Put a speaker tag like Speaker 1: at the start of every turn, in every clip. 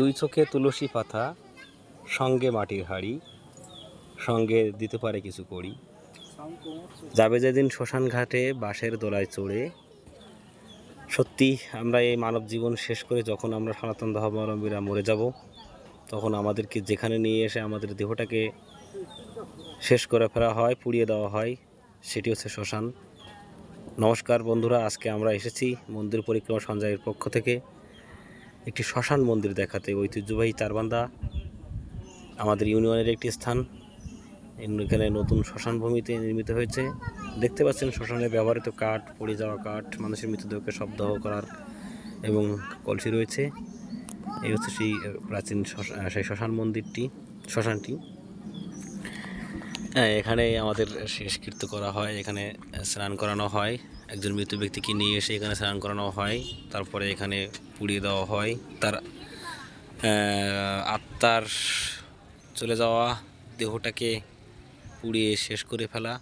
Speaker 1: দুই চোখে তুলসী পাতা, সঙ্গে মাটির হাড়ি, সঙ্গে দিতে পারে কিছু করি যাবে যেদিন শ্মশান ঘাটে বাঁশের দোলায় চড়ে, সত্যি আমরা এই মানব জীবন শেষ করে যখন আমরা সনাতন ধর্মাবলম্বীরা মরে যাব, তখন আমাদেরকে যেখানে নিয়ে এসে আমাদের দেহটাকে শেষ করে ফেলা হয়, পুড়িয়ে দেওয়া হয়, সেটি হচ্ছে শ্মশান। নমস্কার বন্ধুরা, আজকে আমরা এসেছি মন্দির পরিক্রমা সঞ্জয়ের পক্ষ থেকে। একটি শ্মশান মন্দির দেখাতে ঐতিহ্যবাহী চারবান্ধা আমাদের ইউনিয়নের একটি স্থান। এখানে নতুন শ্মশান ভূমিতে নির্মিত হয়েছে। দেখতে পাচ্ছেন শ্মশানে ব্যবহৃত কাঠ, পড়ে যাওয়া কাঠ, মানুষের মৃতদেহকে শব্দ করার এবং কলসি রয়েছে। এই হচ্ছে সেই প্রাচীন সেই শ্মশান মন্দিরটি, শ্মশানটি। এখানে আমাদের শেষকৃত্য করা হয়, এখানে স্নান করানো হয়। একজন মৃত ব্যক্তিকে নিয়ে এসে এখানে স্নান করানো হয়, তারপরে এখানে পুড়িয়ে দেওয়া হয়। তার আত্মার চলে যাওয়া দেহটাকে পুড়িয়ে শেষ করে ফেলা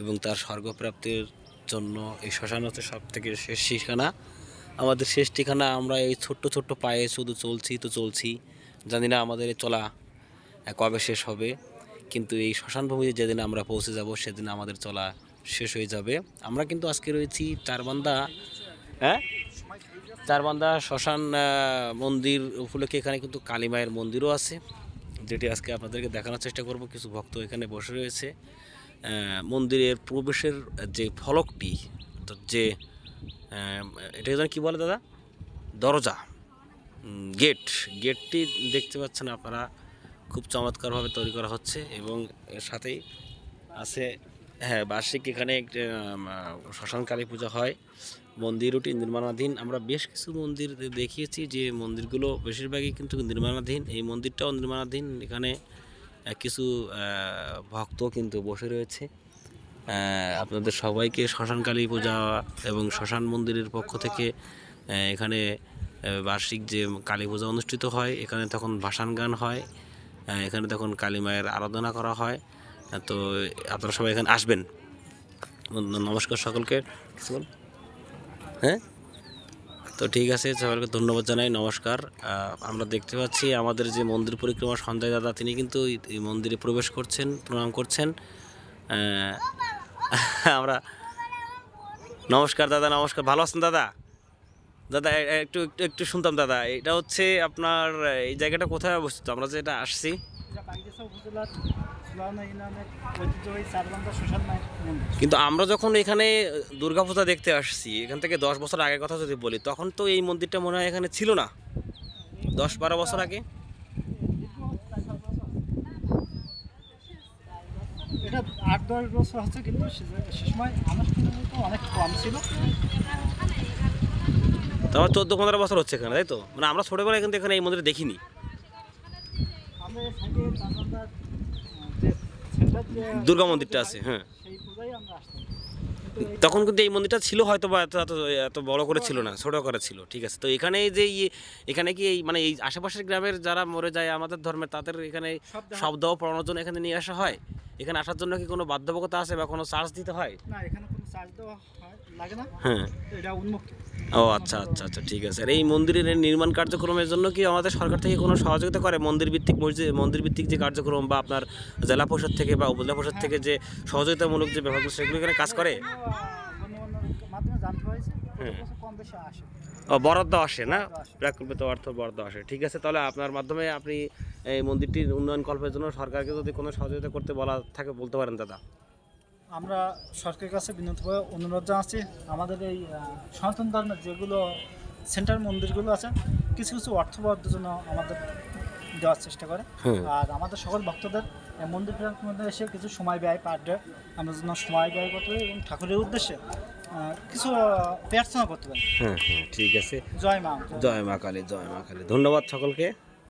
Speaker 1: এবং তার স্বর্গপ্রাপ্তির জন্য এই শ্মশান হচ্ছে সব থেকে শেষ ঠিকানা, আমাদের শেষ ঠিকানা আমরা এই ছোট্ট ছোট্ট পায়ে শুধু চলছি তো চলছি। জানি না আমাদের চলা কবে শেষ হবে, কিন্তু এই শ্মশান ভূমিতে যেদিন আমরা পৌঁছে যাব, সেদিন আমাদের চলা শেষ হয়ে যাবে। আমরা কিন্তু আজকে রয়েছি চারবান্দা হ্যাঁ? চারবান্দা শ্মশান মন্দির উপলক্ষে এখানে কিন্তু কালী মায়ের মন্দিরও আছে, যেটি আজকে আপনাদেরকে দেখানোর চেষ্টা করব। কিছু ভক্ত এখানে বসে রয়েছে। মন্দিরের প্রবেশের যে ফলকটি, অর্থাৎ যে এটা যেন কী বলে দাদা? দরজা গেট। গেটটি দেখতে পাচ্ছেন আপনারা, খুব চমৎকারভাবে তৈরি করা হচ্ছে এবং এর সাথেই আছে হ্যাঁ বার্ষিক এখানে একটি, আম, আহ, শ্মশান কালী পূজা হয় মন্দিরটি নির্মাণাধীন। আমরা বেশ কিছু মন্দির দেখিয়েছি যে মন্দিরগুলো বেশিরভাগই কিন্তু নির্মাণাধীন। এই মন্দিরটাও নির্মাণাধীন। এখানে কিছু ভক্ত কিন্তু বসে রয়েছে। আপনাদের সবাইকে শ্মশান কালী পূজা এবং শ্মশান মন্দিরের পক্ষ থেকে এখানে বার্ষিক যে কালী পূজা অনুষ্ঠিত হয় এখানে তখন ভাসান গান হয় এখানে তখন কালী মায়ের আরাধনা করা হয়। তো আপনারা সবাই এখানে আসবেন। নমস্কার সকলকে। হ্যাঁ? তো ঠিক আছে, সবাইকে ধন্যবাদ জানাই, নমস্কার। আমরা দেখতে পাচ্ছি আমাদের যে মন্দির পরিক্রমা সঞ্জয় দাদা, তিনি কিন্তু এই- মন্দিরে প্রবেশ করছেন, প্রণাম করছেন। আমরা নমস্কার দাদা, নমস্কার। ভালো আছেন দাদা? দাদা একটু একটু শুনতাম দাদা। এটা হচ্ছে আপনার, এই জায়গাটা কোথায় অবস্থিত? আমরা যে এটা আসছি
Speaker 2: উপজেলার সুলানা ইউনিয়নের ঐতিহ্যবাহী চারবান্ধা শ্মশান মন্দির।
Speaker 1: কিন্তু আমরা যখন এখানে দুর্গাপূজা দেখতে আসছি এখান থেকে দশ বছর আগের কথা যদি বলি তখন তো এই মন্দিরটা মনে হয় এখানে ছিল না। দশ বারো বছর আগে?
Speaker 2: এটা আট দশ বছর হচ্ছে কিন্তু সে সে সময় আনুষ্ঠানিক অনেক কম ছিল।
Speaker 1: তারপর চোদ্দ পনেরো বছর হচ্ছে এখানে তাই তো? মানে আমরা ছোটোবেলায় কিন্তু এখানে এই মন্দিরে দেখিনি
Speaker 2: আমরা এই সাইডে চারবান্ধার যে সেন্টার যে
Speaker 1: দুর্গা মন্দিরটা আছে হ্যাঁ। তখন কিন্তু এই মন্দিরটা ছিল হয়তো বা এত এত এত বড় করে ছিল না ছোটো করে ছিল ঠিক আছে। তো এখানে যে ইয়ে- এখানে কি এই মানে এই আশেপাশের গ্রামের যারা মরে যায় আমাদের ধর্মের তাদের এখানে শব্দ পড়ানোর জন্য এখানে নিয়ে আসা হয়? এখানে আসার জন্য কি কোনো বাধ্যবাধকতা আছে বা কোনো চার্জ দিতে হয়?
Speaker 2: না এখানে হয়
Speaker 1: হ্যাঁ। ও আচ্ছা আচ্ছা আচ্ছা ঠিক আছে। আর এই মন্দিরের নির্মাণ কার্যক্রমের জন্য কি আমাদের সরকার থেকে কোনো সহযোগিতা করে? মন্দির ভিত্তিক মসজিদ মন্দির ভিত্তিক যে কার্যক্রম বা আপনার জেলা পরিষদ থেকে বা উপজেলা পরিষদ থেকে যে সহযোগিতামূলক যে ব্যাপারগুলো সেগুলো এখানে কাজ করে? হ্যাঁ।
Speaker 2: বেশি আসে।
Speaker 1: ও বরাদ্দ আসে না? প্রাকল্পিত অর্থ বরাদ্দ আসে। ঠিক আছে তাহলে আপনার মাধ্যমে আপনি এই মন্দিরটির উন্নয়ন কল্পের জন্য সরকারকে যদি কোনো সহযোগিতা করতে বলা থাকে বলতে পারেন দাদা।
Speaker 2: আমরা সরকারের কাছে বিনীতভাবে অনুরোধ জানাচ্ছি আমাদের এই সনাতন ধর্মের যেগুলো সেন্টার মন্দিরগুলো আছে কিছু কিছু অর্থ বরাদ্দের জন্য আমাদের দেওয়ার চেষ্টা করে। আর আমাদের সকল ভক্তদের মন্দির মধ্যে এসে কিছু সময় ব্যয় পার ডে আমরা যেন সময় ব্যয় করতে পারি এবং ঠাকুরের উদ্দেশ্যে কিছু প্রার্থনা করতে পারি।
Speaker 1: হ্যাঁ হ্যাঁ ঠিক আছে।
Speaker 2: জয় মা।
Speaker 1: জয় মা কালী জয় মা কালী। ধন্যবাদ সকলকে।